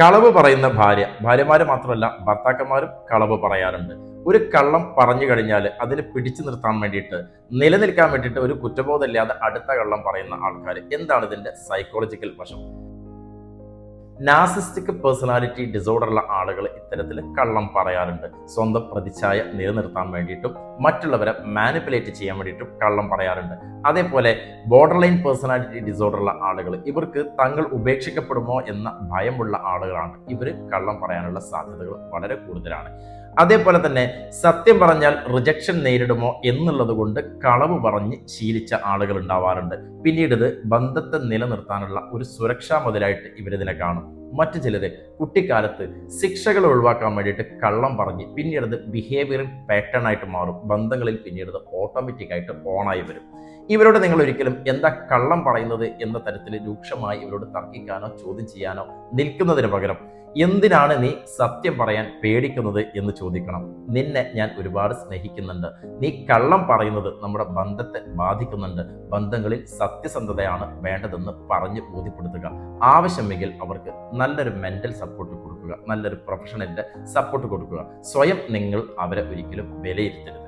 കളവ് പറയുന്ന ഭാര്യ ഭാര്യമാര് മാത്രമല്ല ഭർത്താക്കന്മാരും കളവ് പറയാറുണ്ട്. ഒരു കള്ളം പറഞ്ഞു കഴിഞ്ഞാൽ അതിന് പിടിച്ചു നിർത്താൻ വേണ്ടിയിട്ട് നിലനിൽക്കാൻ വേണ്ടിയിട്ട് ഒരു കുറ്റബോധമില്ലാതെ അടുത്ത കള്ളം പറയുന്ന ആൾക്കാർ എന്താണ് ഇതിന്റെ സൈക്കോളജിക്കൽ വശം? നാസിസ്റ്റിക് പേഴ്സണാലിറ്റി ഡിസോർഡർ ഉള്ള ആളുകൾ ഇത്തരത്തിൽ കള്ളം പറയാറുണ്ട്. സ്വന്തം പ്രതിച്ഛായ നിലനിർത്താൻ വേണ്ടിയിട്ടും മറ്റുള്ളവരെ മാനിപ്പുലേറ്റ് ചെയ്യാൻ വേണ്ടിയിട്ടും കള്ളം പറയാറുണ്ട്. അതേപോലെ ബോർഡർ ലൈൻ പേഴ്സണാലിറ്റി ഡിസോർഡർ ഉള്ള ആളുകൾ ഇവർക്ക് തങ്ങൾ ഉപേക്ഷിക്കപ്പെടുമോ എന്ന ഭയമുള്ള ആളുകളാണ്. ഇവർ കള്ളം പറയാനുള്ള സാധ്യതകൾ വളരെ കൂടുതലാണ്. അതേപോലെ തന്നെ സത്യം പറഞ്ഞാൽ റിജക്ഷൻ നേരിടുമോ എന്നുള്ളത് കൊണ്ട് കളവ് പറഞ്ഞ് ശീലിച്ച ആളുകൾ ഉണ്ടാവാറുണ്ട്. പിന്നീട് ഇത് ബന്ധത്തെ നിലനിർത്താനുള്ള ഒരു സുരക്ഷാ മുതലായിട്ട് ഇവരിതിനെ കാണും. മറ്റു ചിലർ കുട്ടിക്കാലത്ത് ശിക്ഷകൾ ഒഴിവാക്കാൻ വേണ്ടിയിട്ട് കള്ളം പറഞ്ഞ് പിന്നീട് അത് ബിഹേവിയറൽ പാറ്റേൺ ആയിട്ട് മാറും. ബന്ധങ്ങളിൽ പിന്നീട് അത് ഓട്ടോമാറ്റിക് ആയിട്ട് ഓണായി വരും. ഇവരോട് നിങ്ങൾ ഒരിക്കലും എന്താ കള്ളം പറയുന്നത് എന്ന തരത്തിൽ രൂക്ഷമായി ഇവരോട് തർക്കിക്കാനോ ചോദ്യം ചെയ്യാനോ നിൽക്കുന്നതിന് പകരം എന്തിനാണ് നീ സത്യം പറയാൻ പേടിക്കുന്നത് എന്ന് ചോദിക്കണം നിന്നെ ഞാൻ ഒരുപാട് സ്നേഹിക്കുന്നുണ്ട്. നീ കള്ളം പറയുന്നത് നമ്മുടെ ബന്ധത്തെ ബാധിക്കുന്നുണ്ട്. ബന്ധങ്ങളിൽ സത്യസന്ധതയാണ് വേണ്ടതെന്ന് പറഞ്ഞ് ബോധ്യപ്പെടുത്തുക. ആവശ്യമെങ്കിൽ അവർക്ക് നല്ലൊരു മെന്റൽ സപ്പോർട്ട് കൊടുക്കുക. നല്ലൊരു പ്രൊഫഷണലിന്റെ സപ്പോർട്ട് കൊടുക്കുക. സ്വയം നിങ്ങൾ അവരെ ഒരിക്കലും വിലയിരുത്തരുത്.